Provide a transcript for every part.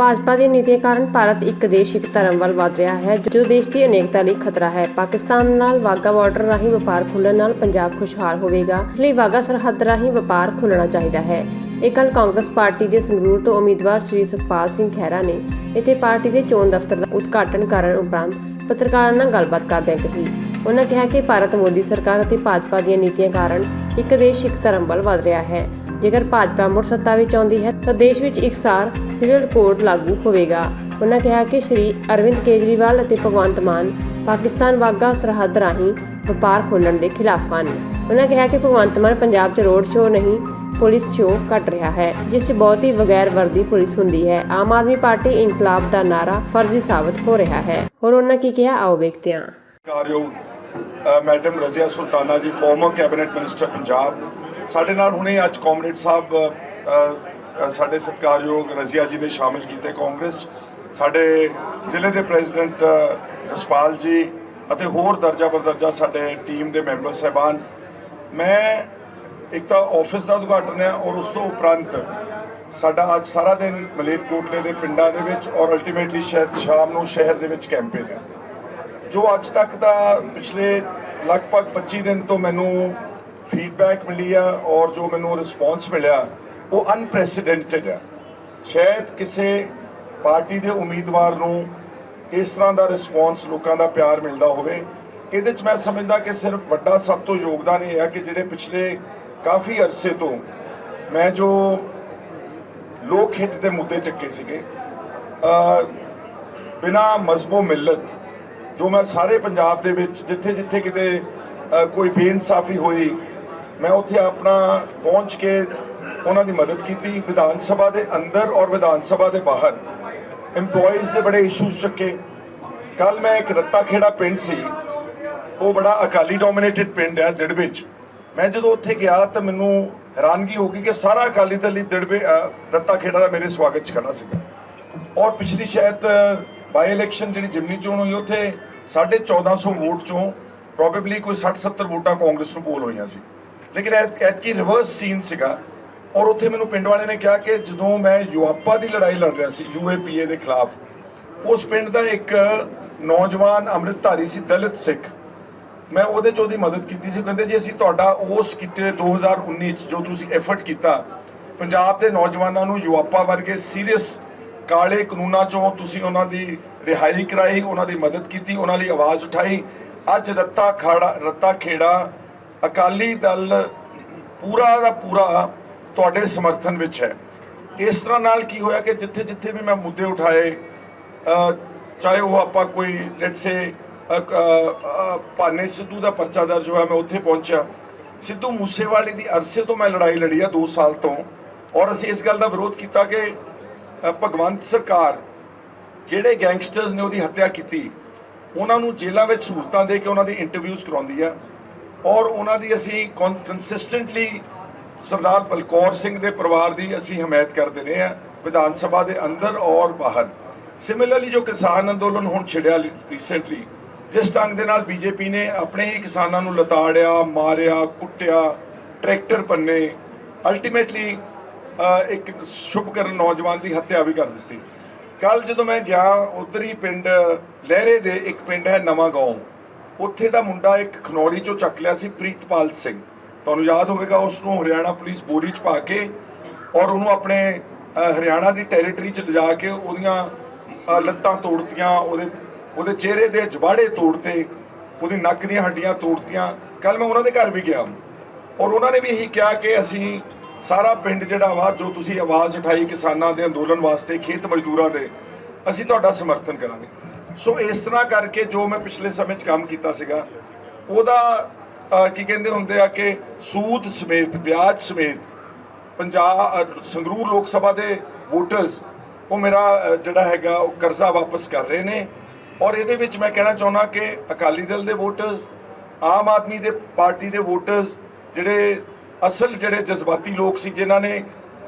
ਭਾਜਪਾ ਦੀ ਨੀਤੀਆਂ ਕਾਰਨ ਭਾਰਤ ਇੱਕ ਦੇਸ਼, ਇੱਕ ਧਰਮ ਵੱਲ ਵਧ ਰਿਹਾ ਹੈ, ਜੋ ਦੇਸ਼ ਦੀ ਅਨੇਕਤਾ ਲਈ ਖਤਰਾ ਹੈ। ਪਾਕਿਸਤਾਨ ਨਾਲ ਵਾਗਾ ਬਾਰਡਰ ਰਾਹੀਂ ਵਪਾਰ ਖੁੱਲ੍ਹਣ ਨਾਲ ਪੰਜਾਬ ਖੁਸ਼ਹਾਲ ਹੋਵੇਗਾ, ਇਸ ਲਈ ਵਾਗਾ ਸਰਹੱਦ ਰਾਹੀਂ ਵਪਾਰ ਖੁੱਲ੍ਹਣਾ ਚਾਹੀਦਾ ਹੈ। ਇਹ ਕੱਲ ਕਾਂਗਰਸ ਪਾਰਟੀ ਦੇ ਸੰਗਰੂਰ ਤੋਂ ਉਮੀਦਵਾਰ ਸ੍ਰੀ ਸੁਖਪਾਲ ਸਿੰਘ ਖਹਿਰਾ ਨੇ ਇੱਥੇ ਪਾਰਟੀ ਦੇ ਚੋਣ ਦਫ਼ਤਰ ਦਾ ਉਦਘਾਟਨ ਕਰਨ ਉਪਰੰਤ ਪੱਤਰਕਾਰਾਂ ਨਾਲ ਗੱਲਬਾਤ ਕਰਦਿਆਂ ਕਹੀ। ਉਹਨਾਂ ਕਿਹਾ ਕਿ ਭਾਰਤ ਮੋਦੀ ਸਰਕਾਰ ਅਤੇ ਭਾਜਪਾ ਦੀਆਂ ਨੀਤੀਆਂ ਕਾਰਨ ਇੱਕ ਦੇਸ਼, ਇੱਕ ਧਰਮ ਵੱਲ ਵਧ ਰਿਹਾ ਹੈ। ਜੇਕਰ ਭਾਜਪਾ ਮੁੜ ਸੱਤਾ ਵਿੱਚ ਆਉਂਦੀ ਹੈ, ਤਾਂ ਦੇਸ਼ ਵਿੱਚ ਇਕਸਾਰ ਸਿਵਲ ਕੋਡ ਲਾਗੂ ਹੋਵੇਗਾ। ਉਹਨਾਂ ਕਿਹਾ ਕਿ ਸ਼੍ਰੀ ਅਰਵਿੰਦ ਕੇਜਰੀਵਾਲ ਅਤੇ ਭਗਵੰਤ ਮਾਨ ਪਾਕਿਸਤਾਨ ਵਾਗਾ ਸਰਹੱਦ ਰਾਹੀਂ ਵਪਾਰ ਖੋਲ੍ਹਣ ਦੇ ਖਿਲਾਫ ਹਨ। ਉਹਨਾਂ ਕਿਹਾ ਕਿ ਭਗਵੰਤ ਮਾਨ ਪੰਜਾਬ 'ਚ ਰੋਡ ਸ਼ੋਅ ਨਹੀਂ, ਪੁਲਿਸ ਸ਼ੋਅ ਕੱਟ ਰਿਹਾ ਹੈ, ਜਿਸ 'ਚ ਬਹੁਤ ਹੀ ਬਗੈਰ ਵਰਦੀ ਪੁਲਿਸ ਹੁੰਦੀ ਹੈ। ਆਮ ਆਦਮੀ ਪਾਰਟੀ ਇਨਕਲਾਬ ਦਾ ਨਾਰਾ ਫਰਜ਼ੀ ਸਾਬਤ ਹੋ ਰਿਹਾ ਹੈ। ਹੋਰ ਉਹਨਾਂ ਕੀ ਕਿਹਾ, ਆਓ ਵੇਖਦੇ ਹਾਂ। ਕਾਰਯੋਗ ਮੈਡਮ ਰਜ਼ੀਆ ਸੁਲਤਾਨਾ ਜੀ ਫਾਰਮਰ ਕੈਬਨਿਟ ਮਿਨਿਸਟਰ ਪੰਜਾਬ। ਸਾਡੇ ਨਾਲ ਹੁਣੇ ਅੱਜ ਕਾਮਰੇਡ ਸਾਹਿਬ ਸਾਡੇ ਸਤਿਕਾਰਯੋਗ ਰਜ਼ੀਆ ਜੀ ਨੇ ਸ਼ਾਮਿਲ ਕੀਤੇ ਕਾਂਗਰਸ 'ਚ। ਸਾਡੇ ਜ਼ਿਲ੍ਹੇ ਦੇ ਪ੍ਰੈਜ਼ੀਡੈਂਟ ਜਸਪਾਲ ਜੀ ਅਤੇ ਹੋਰ ਦਰਜਾ ਬਰਦਰਜਾ ਸਾਡੇ ਟੀਮ ਦੇ ਮੈਂਬਰ ਸਹਿਬਾਨ ਮੈਂ ਇੱਕ ਤਾਂ ਆਫਿਸ ਦਾ ਉਦਘਾਟਨ ਹੈ ਔਰ ਉਸ ਤੋਂ ਉਪਰੰਤ ਸਾਡਾ ਅੱਜ ਸਾਰਾ ਦਿਨ ਮਲੇਰਕੋਟਲੇ ਦੇ ਪਿੰਡਾਂ ਦੇ ਵਿੱਚ ਔਰ ਅਲਟੀਮੇਟਲੀ ਸ਼ਾਇਦ ਸ਼ਾਮ ਨੂੰ ਸ਼ਹਿਰ ਦੇ ਵਿੱਚ ਕੈਂਪੇਨ ਹੈ ਜੋ ਅੱਜ ਤੱਕ ਦਾ ਪਿਛਲੇ ਲਗਭਗ 25 ਦਿਨ ਤੋਂ ਮੈਨੂੰ ਫੀਡਬੈਕ ਮਿਲੀ ਆ ਔਰ ਜੋ ਮੈਨੂੰ ਰਿਸਪੌਂਸ ਮਿਲਿਆ, ਉਹ ਅਨਪ੍ਰੈਸੀਡੈਂਟਡ ਹੈ ਸ਼ਾਇਦ ਕਿਸੇ ਪਾਰਟੀ ਦੇ ਉਮੀਦਵਾਰ ਨੂੰ ਇਸ ਤਰ੍ਹਾਂ ਦਾ ਰਿਸਪੌਂਸ ਲੋਕਾਂ ਦਾ ਪਿਆਰ ਮਿਲਦਾ ਹੋਵੇ। ਇਹਦੇ ਚ ਮੈਂ ਸਮਝਦਾ ਕਿ ਸਿਰਫ ਵੱਡਾ ਸਭ ਤੋਂ ਯੋਗਦਾਨ ਇਹ ਹੈ ਕਿ ਜਿਹੜੇ ਪਿਛਲੇ ਕਾਫੀ ਅਰਸੇ ਤੋਂ ਮੈਂ ਜੋ ਲੋਕ ਹਿੱਤ ਦੇ ਮੁੱਦੇ ਚੱਕੇ ਸੀਗੇ, ਅ, ਬਿਨਾ ਮਜ਼ਬੋ ਮਿਲਤ, ਜੋ ਮੈਂ ਸਾਰੇ ਪੰਜਾਬ ਦੇ ਵਿੱਚ ਜਿੱਥੇ ਜਿੱਥੇ ਕਿਤੇ ਕੋਈ ਬੇਇਨਸਾਫੀ ਹੋਈ ਮੈਂ ਉੱਥੇ ਆਪਣਾ ਪਹੁੰਚ ਕੇ ਉਹਨਾਂ ਦੀ ਮਦਦ ਕੀਤੀ ਵਿਧਾਨ ਸਭਾ ਦੇ ਅੰਦਰ ਔਰ ਵਿਧਾਨ ਸਭਾ ਦੇ ਬਾਹਰ। EMPLOYEES ਦੇ ਬੜੇ ਇਸ਼ੂਜ਼ ਚੱਕੇ। ਕੱਲ ਮੈਂ ਇੱਕ ਰੱਤਾ ਖੇੜਾ ਪਿੰਡ ਸੀ। ਉਹ ਬੜਾ ਅਕਾਲੀ ਡੋਮੀਨੇਟਿਡ ਪਿੰਡ ਹੈ ਦਿੜ ਵਿੱਚ ਮੈਂ ਜਦੋਂ ਉੱਥੇ ਗਿਆ ਤਾਂ ਮੈਨੂੰ ਹੈਰਾਨਗੀ ਹੋ ਗਈ ਕਿ ਸਾਰਾ ਅਕਾਲੀ ਦਲ ਹੀ ਦਿੜਵੇ ਰੱਤਾ ਖੇੜਾ ਦਾ ਮੇਰੇ ਸਵਾਗਤ 'ਚ ਖੜਾ ਸੀਗਾ। ਔਰ ਪਿਛਲੀ ਸ਼ਾਇਦ ਬਾਈ ਇਲੈਕਸ਼ਨ ਜਿਹੜੀ ਜਿਮਨੀ ਚੋਣ ਹੋਈ, ਉੱਥੇ 1450 ਵੋਟ ਚੋਂ ਪ੍ਰੋਬੇਬਲੀ ਕੋਈ 60 70 ਵੋਟਾਂ ਕਾਂਗਰਸ ਨੂੰ ਪੋਲ ਹੋਈਆਂ ਸੀ। ਲੇਕਿਨ ਐਤਕੀ ਰਿਵਰਸ ਸੀਨ ਸੀਗਾ ਔਰ ਉੱਥੇ ਮੈਨੂੰ ਪਿੰਡ ਵਾਲੇ ਨੇ ਕਿਹਾ ਕਿ ਜਦੋਂ ਮੈਂ ਯੂਆਪਾ ਦੀ ਲੜਾਈ ਲੜ ਰਿਹਾ ਸੀ ਯੂਏਪੀਏ ਦੇ ਖਿਲਾਫ, ਉਸ ਪਿੰਡ ਦਾ ਇੱਕ ਨੌਜਵਾਨ ਅੰਮ੍ਰਿਤਧਾਰੀ ਸੀ, ਦਲਿਤ ਸਿੱਖ। ਮੈਂ ਉਹਦੇ ਚ ਉਹਦੀ ਮਦਦ ਕੀਤੀ ਸੀ ਕਹਿੰਦੇ ਜੀ ਅਸੀਂ ਤੁਹਾਡਾ ਉਸ ਕੀਤੇ 2019 ਚ ਜੋ ਤੁਸੀਂ ਐਫਰਟ ਕੀਤਾ, ਪੰਜਾਬ ਦੇ ਨੌਜਵਾਨਾਂ ਨੂੰ ਯੂਆਪਾ ਵਰਗੇ ਸੀਰੀਅਸ ਕਾਲੇ ਕਾਨੂੰਨਾਂ ਚੋਂ ਤੁਸੀਂ ਉਹਨਾਂ ਦੀ ਰਿਹਾਈ ਕਰਾਈ, ਉਹਨਾਂ ਦੀ ਮਦਦ ਕੀਤੀ, ਉਹਨਾਂ ਲਈ ਆਵਾਜ਼ ਉਠਾਈ। ਅੱਜ ਰੱਤਾ ਖਾੜਾ, ਰੱਤਾ ਖੇੜਾ ਅਕਾਲੀ ਦਲ ਪੂਰਾ ਦਾ ਪੂਰਾ ਤੁਹਾਡੇ ਸਮਰਥਨ ਵਿੱਚ ਹੈ। ਇਸ ਤਰ੍ਹਾਂ ਨਾਲ ਕੀ ਹੋਇਆ ਕਿ ਜਿੱਥੇ ਜਿੱਥੇ ਵੀ ਮੈਂ ਮੁੱਦੇ ਉਠਾਏ ਚਾਹੇ ਉਹ ਆਪਾਂ ਕੋਈ ਲੈਟ ਸੇ ਭਾਨੇ ਸਿੱਧੂ ਦਾ ਪਰਚਾ ਦਰਜ ਹੋਇਆ, ਮੈਂ ਉੱਥੇ ਪਹੁੰਚਿਆ। ਸਿੱਧੂ ਮੂਸੇਵਾਲੇ ਦੀ ਅਰਸੇ ਤੋਂ ਮੈਂ ਲੜਾਈ ਲੜੀ ਆ 2 ਸਾਲ ਤੋਂ। ਔਰ ਅਸੀਂ ਇਸ ਗੱਲ ਦਾ ਵਿਰੋਧ ਕੀਤਾ ਕਿ ਭਗਵੰਤ ਸਰਕਾਰ ਜਿਹੜੇ ਗੈਂਗਸਟਰਸ ਨੇ ਉਹਦੀ ਹੱਤਿਆ ਕੀਤੀ, ਉਹਨਾਂ ਨੂੰ ਜੇਲ੍ਹਾਂ ਵਿੱਚ ਸਹੂਲਤਾਂ ਦੇ ਕੇ ਉਹਨਾਂ ਦੀ ਇੰਟਰਵਿਊਜ਼ ਕਰਾਉਂਦੀ ਆ। ਔਰ ਉਹਨਾਂ ਦੀ ਅਸੀਂ ਕੰਸਿਸਟੈਂਟਲੀ ਸਰਦਾਰ ਬਲਕੌਰ ਸਿੰਘ ਦੇ ਪਰਿਵਾਰ ਦੀ ਅਸੀਂ ਹਮਾਇਤ ਕਰਦੇ ਰਹੇ ਆ ਵਿਧਾਨ ਸਭਾ ਦੇ ਅੰਦਰ ਔਰ ਬਾਹਰ। ਸਿਮਿਲਰਲੀ ਜੋ ਕਿਸਾਨ ਅੰਦੋਲਨ ਹੁਣ ਛਿੜਿਆ ਰੀਸੈਂਟਲੀ ਜਿਸ ਢੰਗ ਦੇ ਨਾਲ ਬੀਜੇਪੀ ਨੇ ਆਪਣੇ ਹੀ ਕਿਸਾਨਾਂ ਨੂੰ ਲਤਾੜਿਆ, ਮਾਰਿਆ, ਕੁੱਟਿਆ, ਟਰੈਕਟਰ ਪੰਨੇ ਅਲਟੀਮੇਟਲੀ ਇੱਕ ਸ਼ੁਭਕਰਨ ਨੌਜਵਾਨ ਦੀ ਹੱਤਿਆ ਵੀ ਕਰ ਦਿੱਤੀ। ਕੱਲ ਜਦੋਂ ਮੈਂ ਗਿਆ, ਉਧਰ ਹੀ ਪਿੰਡ ਲਹਿਰੇ ਦੇ ਇੱਕ ਪਿੰਡ ਹੈ ਨਵਾਂ ਗਾਉਂ। ਉੱਥੇ ਦਾ ਮੁੰਡਾ ਇੱਕ ਖਨੌਰੀ ਚੋਂ ਚੱਕ ਲਿਆ ਸੀ, ਪ੍ਰੀਤਪਾਲ ਸਿੰਘ। ਤੁਹਾਨੂੰ ਯਾਦ ਹੋਵੇਗਾ ਉਸ ਨੂੰ ਹਰਿਆਣਾ ਪੁਲਿਸ ਬੋਰੀ 'ਚ ਪਾ ਕੇ ਔਰ ਉਹਨੂੰ ਆਪਣੇ ਹਰਿਆਣਾ ਦੀ ਟੈਰੀਟਰੀ 'ਚ ਲਿਜਾ ਕੇ ਉਹਦੀਆਂ ਲੱਤਾਂ ਤੋੜਤੀਆਂ, ਉਹਦੇ ਉਹਦੇ ਚਿਹਰੇ ਦੇ ਜਵਾੜੇ ਤੋੜਤੇ, ਉਹਦੀ ਨੱਕ ਦੀਆਂ ਹੱਡੀਆਂ ਤੋੜਤੀਆਂ। ਕੱਲ ਮੈਂ ਉਹਨਾਂ ਦੇ ਘਰ ਵੀ ਗਿਆ। ਔਰ ਉਹਨਾਂ ਨੇ ਵੀ ਇਹੀ ਕਿਹਾ ਕਿ ਅਸੀਂ ਸਾਰਾ ਪਿੰਡ ਜਿਹੜਾ ਵਾ, ਜੋ ਤੁਸੀਂ ਆਵਾਜ਼ ਉਠਾਈ ਕਿਸਾਨਾਂ ਦੇ ਅੰਦੋਲਨ ਵਾਸਤੇ, ਖੇਤ ਮਜ਼ਦੂਰਾਂ ਦੇ, ਅਸੀਂ ਤੁਹਾਡਾ ਸਮਰਥਨ ਕਰਾਂਗੇ। ਸੋ ਇਸ ਤਰ੍ਹਾਂ ਕਰਕੇ ਜੋ ਮੈਂ ਪਿਛਲੇ ਸਮੇਂ 'ਚ ਕੰਮ ਕੀਤਾ ਸੀਗਾ, ਉਹਦਾ ਕੀ ਕਹਿੰਦੇ ਹੁੰਦੇ ਆ ਕਿ ਸੂਦ ਸਮੇਤ, ਵਿਆਜ ਸਮੇਤ ਪੰਜਾਬ ਸੰਗਰੂਰ ਲੋਕ ਸਭਾ ਦੇ ਵੋਟਰਸ, ਉਹ ਮੇਰਾ ਜਿਹੜਾ ਹੈਗਾ, ਉਹ ਕਰਜ਼ਾ ਵਾਪਸ ਕਰ ਰਹੇ ਨੇ। ਔਰ ਇਹਦੇ ਵਿੱਚ ਮੈਂ ਕਹਿਣਾ ਚਾਹੁੰਦਾ ਕਿ ਅਕਾਲੀ ਦਲ ਦੇ ਵੋਟਰਸ, ਆਮ ਆਦਮੀ ਦੇ ਪਾਰਟੀ ਦੇ ਵੋਟਰਸ, ਜਿਹੜੇ ਅਸਲ ਜਿਹੜੇ ਜਜ਼ਬਾਤੀ ਲੋਕ ਸੀ, ਜਿਨ੍ਹਾਂ ਨੇ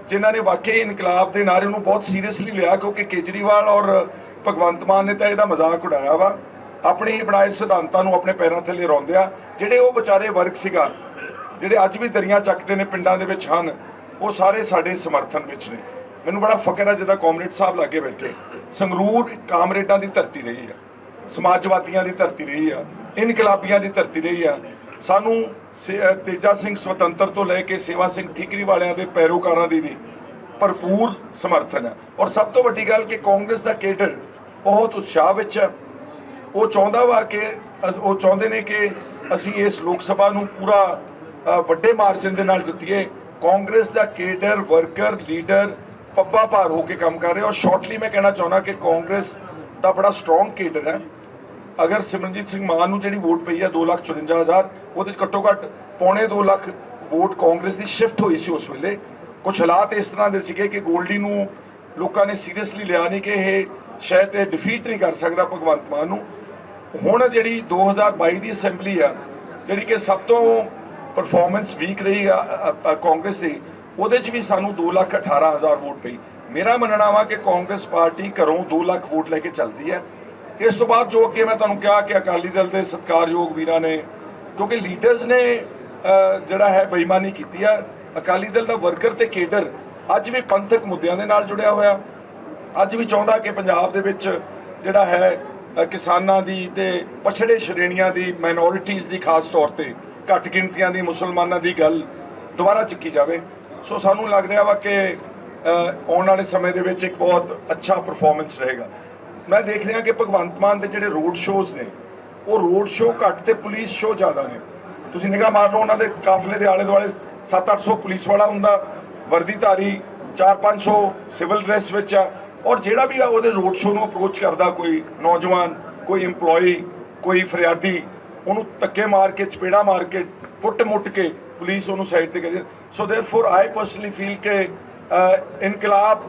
ਜਿਨ੍ਹਾਂ ਨੇ ਵਾਕਈ ਇਨਕਲਾਬ ਦੇ ਨਾਰੇ ਨੂੰ ਬਹੁਤ ਸੀਰੀਅਸਲੀ ਲਿਆ, ਕਿਉਂਕਿ ਕੇਜਰੀਵਾਲ ਔਰ ਭਗਵੰਤ ਮਾਨ ਨੇ ਤਾਂ ਇਹਦਾ ਮਜ਼ਾਕ ਉਡਾਇਆ ਵਾ। ਆਪਣੇ ਬਣਾਏ ਸਿਧਾਂਤਾਂ ਨੂੰ ਆਪਣੇ ਪੈਰਾਂ ਥੱਲੇ ਰੌਂਦੇ ਜਿਹੜੇ ਉਹ ਵਿਚਾਰੇ ਵਰਗ ਸੀਗਾ, ਜਿਹੜੇ ਅੱਜ ਵੀ ਦਰੀਆਂ ਚੱਕਦੇ ਨੇ ਪਿੰਡਾਂ ਦੇ ਵਿੱਚ ਹਨ, ਉਹ ਸਾਰੇ ਸਾਡੇ ਸਮਰਥਨ ਵਿੱਚ ਨੇ। ਮੈਨੂੰ ਬੜਾ ਫਖਰ ਹੈ ਜਿਹਦਾ ਕਾਮਰੇਡ ਸਾਹਿਬ ਲਾਗੇ ਬੈਠੇ। ਸੰਗਰੂਰ ਕਾਮਰੇਡਾਂ ਦੀ ਧਰਤੀ ਰਹੀ ਆ, ਸਮਾਜਵਾਦੀਆਂ ਦੀ ਧਰਤੀ ਰਹੀ ਆ, ਇਨਕਲਾਬੀਆਂ ਦੀ ਧਰਤੀ ਰਹੀ ਆ। ਸਾਨੂੰ ਸੇ- ਤੇਜਾ ਸਿੰਘ ਸੁਤੰਤਰ ਤੋਂ ਲੈ ਕੇ ਸੇਵਾ ਸਿੰਘ ਠੀਕਰੀ ਵਾਲਿਆਂ ਦੇ ਪੈਰੋਕਾਰਾਂ ਦੀ ਵੀ ਭਰਪੂਰ ਸਮਰਥਨ ਹੈ ਔਰ ਸਭ ਤੋਂ ਵੱਡੀ ਗੱਲ ਕਿ ਕਾਂਗਰਸ ਦਾ ਕੇਡਰ ਬਹੁਤ ਉਤਸ਼ਾਹ ਵਿੱਚ ਹੈ। ਉਹ ਚਾਹੁੰਦਾ ਵਾ ਕਿ ਉਹ ਚਾਹੁੰਦੇ ਨੇ ਕਿ ਅਸੀਂ ਇਸ ਲੋਕ ਸਭਾ ਨੂੰ ਪੂਰਾ ਵੱਡੇ ਮਾਰਜਨ ਦੇ ਨਾਲ ਜਿੱਤੀਏ। ਕਾਂਗਰਸ ਦਾ ਕੇਡਰ, ਵਰਕਰ, ਲੀਡਰ ਪੱਪਾ ਭਾਰ ਹੋ ਕੇ ਕੰਮ ਕਰ ਰਿਹਾ। ਔਰ ਸ਼ਾਰਟਲੀ ਮੈਂ ਕਹਿਣਾ ਚਾਹੁੰਦਾ ਕਿ ਕਾਂਗਰਸ ਦਾ ਬੜਾ ਸਟਰੋਂਗ ਕੇਡਰ ਹੈ। ਅਗਰ ਸਿਮਰਨਜੀਤ ਸਿੰਘ ਮਾਨ ਨੂੰ ਜਿਹੜੀ ਵੋਟ ਪਈ ਹੈ 254000 ਉਹਦੇ 'ਚ ਘੱਟੋ ਘੱਟ ਪੌਣੇ 2 ਲੱਖ ਵੋਟ ਕਾਂਗਰਸ ਦੀ ਸ਼ਿਫਟ ਹੋਈ ਸੀ ਉਸ ਵੇਲੇ। ਕੁਝ ਹਾਲਾਤ ਇਸ ਤਰ੍ਹਾਂ ਦੇ ਸੀਗੇ ਕਿ ਗੋਲਡੀ ਨੂੰ ਲੋਕਾਂ ਨੇ ਸੀਰੀਅਸਲੀ ਲਿਆ ਨਹੀਂ ਕਿ ਇਹ ਸ਼ਾਇਦ ਇਹ ਡਿਫੀਟ ਨਹੀਂ ਕਰ ਸਕਦਾ ਭਗਵੰਤ ਮਾਨ ਨੂੰ। ਹੁਣ ਜਿਹੜੀ 2022 ਦੀ ਅਸੈਂਬਲੀ ਆ, ਜਿਹੜੀ ਕਿ ਸਭ ਤੋਂ ਪਰਫਾਰਮੈਂਸ ਵੀਕ ਰਹੀ ਆ ਕਾਂਗਰਸ ਦੀ, ਉਹਦੇ 'ਚ ਵੀ ਸਾਨੂੰ 218000 ਵੋਟ ਪਈ। ਮੇਰਾ ਮੰਨਣਾ ਵਾ ਕਿ ਕਾਂਗਰਸ ਪਾਰਟੀ ਘਰੋਂ 2 ਲੱਖ ਵੋਟ ਲੈ ਕੇ ਚੱਲਦੀ ਹੈ। ਇਸ ਤੋਂ ਬਾਅਦ ਜੋ ਅੱਗੇ ਮੈਂ ਤੁਹਾਨੂੰ ਕਿਹਾ ਕਿ ਅਕਾਲੀ ਦਲ ਦੇ ਸਤਿਕਾਰਯੋਗ ਵੀਰਾਂ ਨੇ, ਕਿਉਂਕਿ ਲੀਡਰਸ ਨੇ ਜਿਹੜਾ ਹੈ ਬੇਈਮਾਨੀ ਕੀਤੀ ਆ। ਅਕਾਲੀ ਦਲ ਦਾ ਵਰਕਰ ਤੇ ਕੇਡਰ ਅੱਜ ਵੀ ਪੰਥਕ ਮੁੱਦਿਆਂ ਦੇ ਨਾਲ ਜੁੜਿਆ ਹੋਇਆ। ਅੱਜ ਵੀ ਚਾਹੁੰਦਾ ਕਿ ਪੰਜਾਬ ਦੇ ਵਿੱਚ ਜਿਹੜਾ ਹੈ ਕਿਸਾਨਾਂ ਦੀ ਤੇ ਪਛੜੇ ਸ਼੍ਰੇਣੀਆਂ ਦੀ ਮਾਈਨੋਰਿਟੀਜ਼ ਦੀ ਖਾਸ ਤੌਰ ਤੇ ਘੱਟ ਗਿਣਤੀਆਂ ਦੀ ਮੁਸਲਮਾਨਾਂ ਦੀ ਗੱਲ ਦੁਬਾਰਾ ਚੱਕੀ ਜਾਵੇ। ਸੋ ਸਾਨੂੰ ਲੱਗ ਰਿਹਾ ਵਾ ਕਿ ਆਉਣ ਵਾਲੇ ਸਮੇਂ ਦੇ ਵਿੱਚ ਇੱਕ ਬਹੁਤ ਅੱਛਾ ਪਰਫਾਰਮੈਂਸ ਰਹੇਗਾ। ਮੈਂ ਦੇਖ ਰਿਹਾ ਕਿ ਭਗਵੰਤ ਮਾਨ ਦੇ ਜਿਹੜੇ ਰੋਡ ਸ਼ੋਜ਼ ਨੇ, ਉਹ ਰੋਡ ਸ਼ੋਅ ਘੱਟ ਤੇ ਪੁਲਿਸ ਸ਼ੋਅ ਜ਼ਿਆਦਾ ਨੇ। ਤੁਸੀਂ ਨਿਗਾਹ ਮਾਰ ਲਓ, ਉਹਨਾਂ ਦੇ ਕਾਫਲੇ ਦੇ ਆਲੇ ਦੁਆਲੇ 7-800 ਪੁਲਿਸ ਵਾਲਾ ਹੁੰਦਾ ਵਰਦੀਧਾਰੀ 4-500 ਸਿਵਲ ਡਰੈਸ ਵਿੱਚ ਆ। ਔਰ ਜਿਹੜਾ ਵੀ ਆ ਉਹਦੇ ਰੋਡ ਸ਼ੋਅ ਨੂੰ ਅਪਰੋਚ ਕਰਦਾ ਕੋਈ ਨੌਜਵਾਨ, ਕੋਈ EMPLOYEE, ਕੋਈ ਫਰਿਆਦੀ, ਉਹਨੂੰ ਧੱਕੇ ਮਾਰ ਕੇ, ਚਪੇੜਾ ਮਾਰ ਕੇ ਪੁੱਟ ਮੁੱਟ ਕੇ ਪੁਲਿਸ ਉਹਨੂੰ ਸਾਈਡ ਤੇ ਕਰੀ ਸੋ ਦੇਅਰਫੋਰ ਆਈ ਪਰਸਨਲੀ ਫੀਲ ਕਿ ਇਨਕਲਾਬ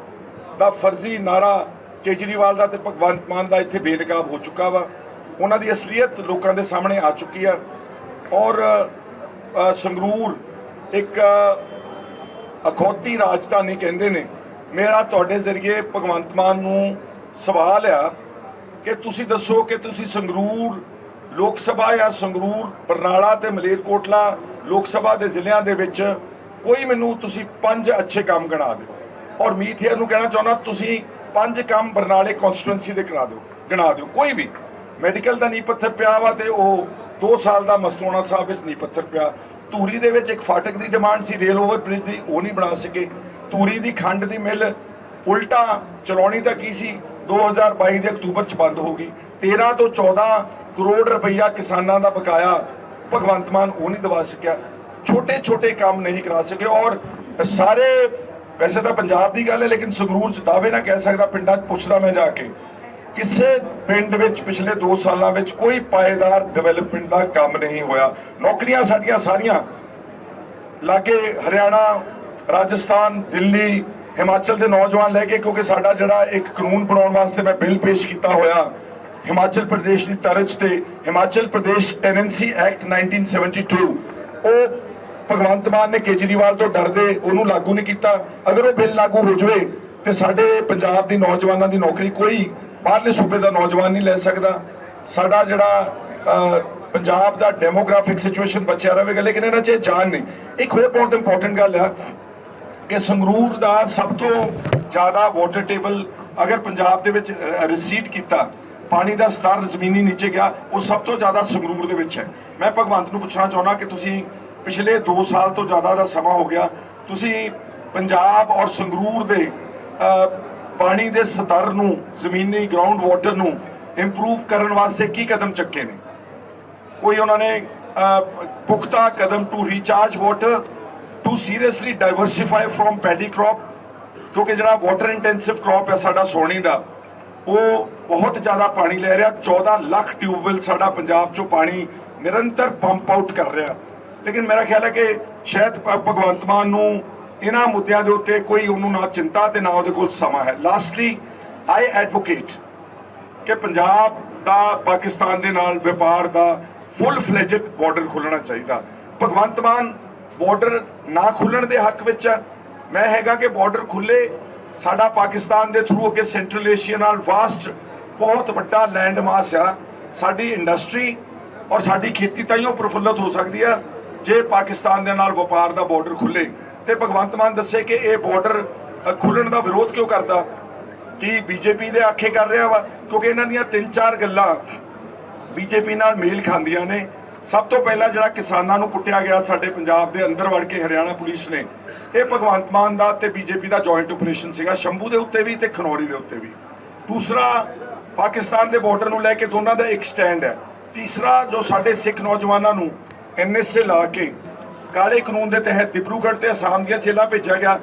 ਦਾ ਫਰਜ਼ੀ ਨਾਰਾ ਕੇਜਰੀਵਾਲ ਦਾ ਤੇ ਭਗਵੰਤ ਮਾਨ ਦਾ ਇੱਥੇ ਬੇਨਕਾਬ ਹੋ ਚੁੱਕਾ ਵਾ। ਉਹਨਾਂ ਦੀ ਅਸਲੀਅਤ ਲੋਕਾਂ ਦੇ ਸਾਹਮਣੇ ਆ ਚੁੱਕੀ ਆ। ਔਰ ਸੰਗਰੂਰ ਇੱਕ ਅਖੌਤੀ ਰਾਜਧਾਨੀ ਕਹਿੰਦੇ ਨੇ ਮੇਰਾ ਤੁਹਾਡੇ ਜ਼ਰੀਏ ਭਗਵੰਤ ਮਾਨ ਨੂੰ ਸਵਾਲ ਆ ਕਿ ਤੁਸੀਂ ਦੱਸੋ ਕਿ ਤੁਸੀਂ ਸੰਗਰੂਰ ਲੋਕ ਸਭਾ ਜਾਂ ਸੰਗਰੂਰ ਬਰਨਾਲਾ ਤੇ ਮਲੇਰਕੋਟਲਾ ਲੋਕ ਸਭਾ ਦੇ ਜ਼ਿਲ੍ਹਿਆਂ ਦੇ ਵਿੱਚ ਕੋਈ ਮੈਨੂੰ ਤੁਸੀਂ ਪੰਜ ਅੱਛੇ ਕੰਮ ਗਣਾ ਦਿਓ। ਔਰ ਮੀਥੇਰ ਨੂੰ ਕਹਿਣਾ ਚਾਹੁੰਦਾ, ਤੁਸੀਂ ਪੰਜ ਕੰਮ ਬਰਨਾਲੇ ਕਨਸਟੀਟੂਐਂਸੀ ਦੇ ਕਰਾ ਦਿਓ, ਗਣਾ ਦਿਓ। ਕੋਈ ਵੀ ਮੈਡੀਕਲ ਦਾ ਨੀ ਪੱਥਰ ਪਿਆ ਵਾ ਤੇ ਉਹ 2 ਸਾਲ ਦਾ ਮਸਤੋਣਾ ਸਾਹਿਬ ਵਿੱਚ ਨੀ ਪੱਥਰ ਪਿਆ। ਧੂਰੀ ਦੇ ਵਿੱਚ ਇੱਕ ਫਾਟਕ ਦੀ ਡਿਮਾਂਡ ਸੀ ਰੇਲ ਓਵਰ ਬ੍ਰਿਜ ਦੀ, ਉਹ ਨਹੀਂ ਬਣਾ ਸਕੇ। ਤੂਰੀ ਦੀ ਖੰਡ ਦੀ ਮਿੱਲ ਉਲਟਾ ਚਲਾਉਣੀ ਤਾਂ ਕੀ ਸੀ? 2022 ਦੇ ਅਕਤੂਬਰ ਚ ਬੰਦ ਹੋ ਗਈ। 13 ਤੋਂ 14 ਕਰੋੜ ਰੁਪਈਆ ਕਿਸਾਨਾਂ ਦਾ ਬਕਾਇਆ ਭਗਵੰਤ ਮਾਨ ਉਹ ਨਹੀਂ ਦਵਾ ਸਕਿਆ। ਛੋਟੇ ਛੋਟੇ ਕੰਮ ਨਹੀਂ ਕਰਾ ਸਕੇ ਔਰ ਸਾਰੇ, ਵੈਸੇ ਤਾਂ ਪੰਜਾਬ ਦੀ ਗੱਲ ਹੈ, ਲੇਕਿਨ ਸੰਗਰੂਰ ਚ ਦਾਅਵੇ ਨਾ ਕਹਿ ਸਕਦਾ, ਪਿੰਡਾਂ 'ਚ ਪੁੱਛਦਾ ਮੈਂ ਜਾ ਕੇ। ਕਿਸੇ ਪਿੰਡ ਵਿੱਚ ਪਿਛਲੇ 2 ਸਾਲਾਂ ਵਿੱਚ ਕੋਈ ਪਾਏਦਾਰ ਡਿਵੈਲਪਮੈਂਟ ਦਾ ਕੰਮ ਨਹੀਂ ਹੋਇਆ। ਨੌਕਰੀਆਂ ਸਾਡੀਆਂ ਸਾਰੀਆਂ ਲਾਗੇ ਹਰਿਆਣਾ ਰਾਜਸਥਾਨ, ਦਿੱਲੀ, ਹਿਮਾਚਲ ਦੇ ਨੌਜਵਾਨ ਲੈ ਕੇ ਕਿਉਂਕਿ ਸਾਡਾ ਜਿਹੜਾ ਇੱਕ ਕਾਨੂੰਨ ਬਣਾਉਣ ਵਾਸਤੇ ਮੈਂ ਬਿੱਲ ਪੇਸ਼ ਕੀਤਾ ਹੋਇਆ, ਹਿਮਾਚਲ ਪ੍ਰਦੇਸ਼ ਦੀ ਤਰਜ਼ ਤੇ ਹਿਮਾਚਲ ਪ੍ਰਦੇਸ਼ ਟੈਨੈਂਸੀ ਐਕਟ 1972 ਉਹ ਭਗਵੰਤ ਮਾਨ ਨੇ ਕੇਜਰੀਵਾਲ ਤੋਂ ਡਰਦੇ ਉਹਨੂੰ ਲਾਗੂ ਨਹੀਂ ਕੀਤਾ। ਅਗਰ ਉਹ ਬਿੱਲ ਲਾਗੂ ਹੋ ਜਾਵੇ ਤੇ ਸਾਡੇ ਪੰਜਾਬ ਦੀ ਨੌਜਵਾਨਾਂ ਦੀ ਨੌਕਰੀ ਕੋਈ ਬਾਹਰਲੇ ਸੂਬੇ ਦਾ ਨੌਜਵਾਨ ਨਹੀਂ ਲੈ ਸਕਦਾ। ਸਾਡਾ ਜਿਹੜਾ ਪੰਜਾਬ ਦਾ ਡੈਮੋਗ੍ਰਾਫਿਕ ਸਿਚੁਏਸ਼ਨ ਬਚਿਆ ਰਹੇਗਾ ਲੇਕਿਨ ਇਹਨਾਂ 'ਚ ਇਹ ਜਾਣ ਨਹੀਂ। ਇੱਕ ਹੋਰ ਬਹੁਤ ਇੰਪੋਰਟੈਂਟ ਗੱਲ ਆ। ਕਿ ਸੰਗਰੂਰ ਦਾ ਸਭ ਤੋਂ ਜ਼ਿਆਦਾ ਵਾਟਰ ਟੇਬਲ ਅਗਰ ਪੰਜਾਬ ਦੇ ਵਿੱਚ ਰਿਸੀਟ ਕੀਤਾ, ਪਾਣੀ ਦਾ ਸਤਰ ਜ਼ਮੀਨੀ ਨੀਚੇ ਗਿਆ, ਉਹ ਸਭ ਤੋਂ ਜ਼ਿਆਦਾ ਸੰਗਰੂਰ ਦੇ ਵਿੱਚ ਹੈ। ਮੈਂ ਭਗਵੰਤ ਨੂੰ ਪੁੱਛਣਾ ਚਾਹੁੰਦਾ ਕਿ ਤੁਸੀਂ ਪਿਛਲੇ 2 ਸਾਲ ਤੋਂ ਜ਼ਿਆਦਾ ਦਾ ਸਮਾਂ ਹੋ ਗਿਆ, ਤੁਸੀਂ ਪੰਜਾਬ ਔਰ ਸੰਗਰੂਰ ਦੇ ਪਾਣੀ ਦੇ ਸਤਰ ਨੂੰ, ਜ਼ਮੀਨੀ ਗਰਾਊਂਡ ਵਾਟਰ ਨੂੰ ਇੰਪਰੂਵ ਕਰਨ ਵਾਸਤੇ ਕੀ ਕਦਮ ਚੱਕੇ ਨੇ? ਕੋਈ ਉਹਨਾਂ ਨੇ ਪੁਖਤਾ ਕਦਮ to recharge water to seriously diversify from paddy crop ਕਿਉਂਕਿ ਜਿਹੜਾ ਵਾਟਰ ਇੰਟੈਂਸਿਵ ਕ੍ਰੌਪ ਹੈ ਸਾਡਾ ਸੋਣੀ ਦਾ, ਉਹ ਬਹੁਤ ਜ਼ਿਆਦਾ ਪਾਣੀ ਲੈ ਰਿਹਾ। 14 ਲੱਖ ਟਿਊਬਵੈਲ ਸਾਡਾ ਪੰਜਾਬ ਚੋਂ ਪਾਣੀ ਨਿਰੰਤਰ ਪੰਪ ਆਊਟ ਕਰ ਰਿਹਾ। ਲੇਕਿਨ ਮੇਰਾ ਖਿਆਲ ਹੈ ਕਿ ਸ਼ਾਇਦ ਭਗਵੰਤ ਮਾਨ ਨੂੰ ਇਹਨਾਂ ਮੁੱਦਿਆਂ ਦੇ ਉੱਤੇ ਕੋਈ ਉਹਨੂੰ ਨਾ ਚਿੰਤਾ ਤੇ ਨਾ ਉਹਦੇ ਕੋਲ ਸਮਾਂ ਹੈ। ਲਾਸਟਲੀ ਆਈ ਐਡਵੋਕੇਟ ਕਿ ਪੰਜਾਬ ਦਾ, ਪਾਕਿਸਤਾਨ ਦੇ ਨਾਲ ਵਪਾਰ ਦਾ ਫੁੱਲ ਫਲੇਜਡ ਬਾਰਡਰ ਖੁੱਲਣਾ ਚਾਹੀਦਾ। ਭਗਵੰਤ ਮਾਨ ਬਾਰਡਰ ਨਾ ਖੁੱਲਣ ਦੇ ਹੱਕ ਵਿੱਚ ਆ। ਮੈਂ ਹੈਗਾ ਕਿ ਬਾਰਡਰ ਖੁੱਲੇ, ਸਾਡਾ ਪਾਕਿਸਤਾਨ ਦੇ ਥਰੂ ਅੱਗੇ ਸੈਂਟਰਲ ਏਸ਼ੀਆ ਨਾਲ ਵਾਸਟ ਬਹੁਤ ਵੱਡਾ ਲੈਂਡਮਾਸ ਆ। ਸਾਡੀ ਇੰਡਸਟਰੀ ਔਰ ਸਾਡੀ ਖੇਤੀ ਤਾਂ ਹੀ ਉਹ ਪ੍ਰਫੁੱਲਤ ਹੋ ਸਕਦੀ ਆ, ਜੇ ਪਾਕਿਸਤਾਨ ਦੇ ਨਾਲ ਵਪਾਰ ਦਾ ਬਾਰਡਰ ਖੁੱਲੇ। ਤੇ ਭਗਵੰਤ ਮਾਨ ਦੱਸੇ ਕਿ ਇਹ ਬਾਰਡਰ ਖੁੱਲਣ ਦਾ ਵਿਰੋਧ ਕਿਉਂ ਕਰਦਾ? ਕਿ ਬੀਜੇਪੀ ਦੇ ਆਖੇ ਕਰ ਰਿਹਾ ਵਾ? ਕਿਉਂਕਿ ਇਹਨਾਂ ਦੀਆਂ ਤਿੰਨ ਚਾਰ ਗੱਲਾਂ ਬੀਜੇਪੀ ਨਾਲ ਮੇਲ ਖਾਂਦੀਆਂ ਨੇ। ਸਭ ਤੋਂ ਪਹਿਲਾਂ ਜਿਹੜਾ ਕਿਸਾਨਾਂ ਨੂੰ ਕੁੱਟਿਆ ਗਿਆ ਸਾਡੇ ਪੰਜਾਬ ਦੇ ਅੰਦਰ ਵੜ ਕੇ ਹਰਿਆਣਾ ਪੁਲਿਸ ਨੇ, ਇਹ ਭਗਵੰਤ ਮਾਨ ਦਾ ਤੇ ਬੀਜੇਪੀ ਦਾ ਜੁਆਇੰਟ ਆਪਰੇਸ਼ਨ ਸੀਗਾ, ਸ਼ੰਭੂ ਦੇ ਉੱਤੇ ਵੀ ਤੇ ਖਨੌਰੀ ਦੇ ਉੱਤੇ ਵੀ। ਦੂਸਰਾ, ਪਾਕਿਸਤਾਨ ਦੇ ਬਾਰਡਰ ਨੂੰ ਲੈ ਕੇ ਦੋਨਾਂ ਦਾ ਇੱਕ ਸਟੈਂਡ ਹੈ। ਤੀਸਰਾ, ਜੋ ਸਾਡੇ ਸਿੱਖ ਨੌਜਵਾਨਾਂ ਨੂੰ ਐਨਐਸਏ ਲਾ ਕੇ ਕਾਲੇ ਕਾਨੂੰਨ ਦੇ ਤਹਿਤ ਦਿਬਰੂਗੜ੍ਹ ਤੇ ਅਸਾਮ ਦੀਆਂ ਜੇਲ੍ਹਾਂ ਭੇਜਿਆ ਗਿਆ,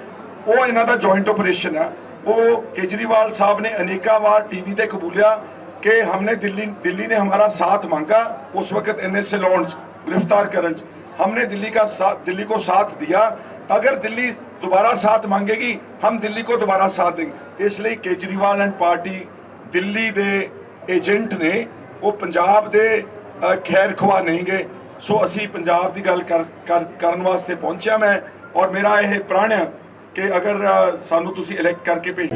ਉਹ ਇਹਨਾਂ ਦਾ ਜੁਆਇੰਟ ਆਪਰੇਸ਼ਨ ਹੈ। ਉਹ ਕੇਜਰੀਵਾਲ ਸਾਹਿਬ ਨੇ ਅਨੇਕਾਂ ਵਾਰ ਟੀਵੀ ਤੇ ਕਬੂਲਿਆ कि हमने दिल्ली दिल्ली ने हमारा साथ मांगा उस वक्त एनएसए लॉन्च गिरफ्तार करने च। हमने दिल्ली का साथ दिल्ली को साथ दिया अगर दिल्ली दोबारा साथ मांगेगी हम दिल्ली को दोबारा साथ देंगे इसलिए केजरीवाल एंड पार्टी दिल्ली ਦੇ ਏਜੰਟ ਨੇ ਉਹ ਪੰਜਾਬ ਦੇ ਅ, ਖੈਰ ਖਵਾ ਨਹੀਂ ਗਏ ਸੋ ਅਸੀਂ ਪੰਜਾਬ ਦੀ ਗੱਲ ਕਰ ਕਰ- ਕਰਨ ਵਾਸਤੇ ਪਹੁੰਚਿਆ ਮੈਂ ਔਰ ਮੇਰਾ ਇਹ ਪ੍ਰਣ ਹੈ ਕਿ ਅਗਰ ਅ, ਸਾਨੂੰ ਤੁਸੀਂ ਇਲੈਕਟ ਕਰਕੇ ਭੇਜ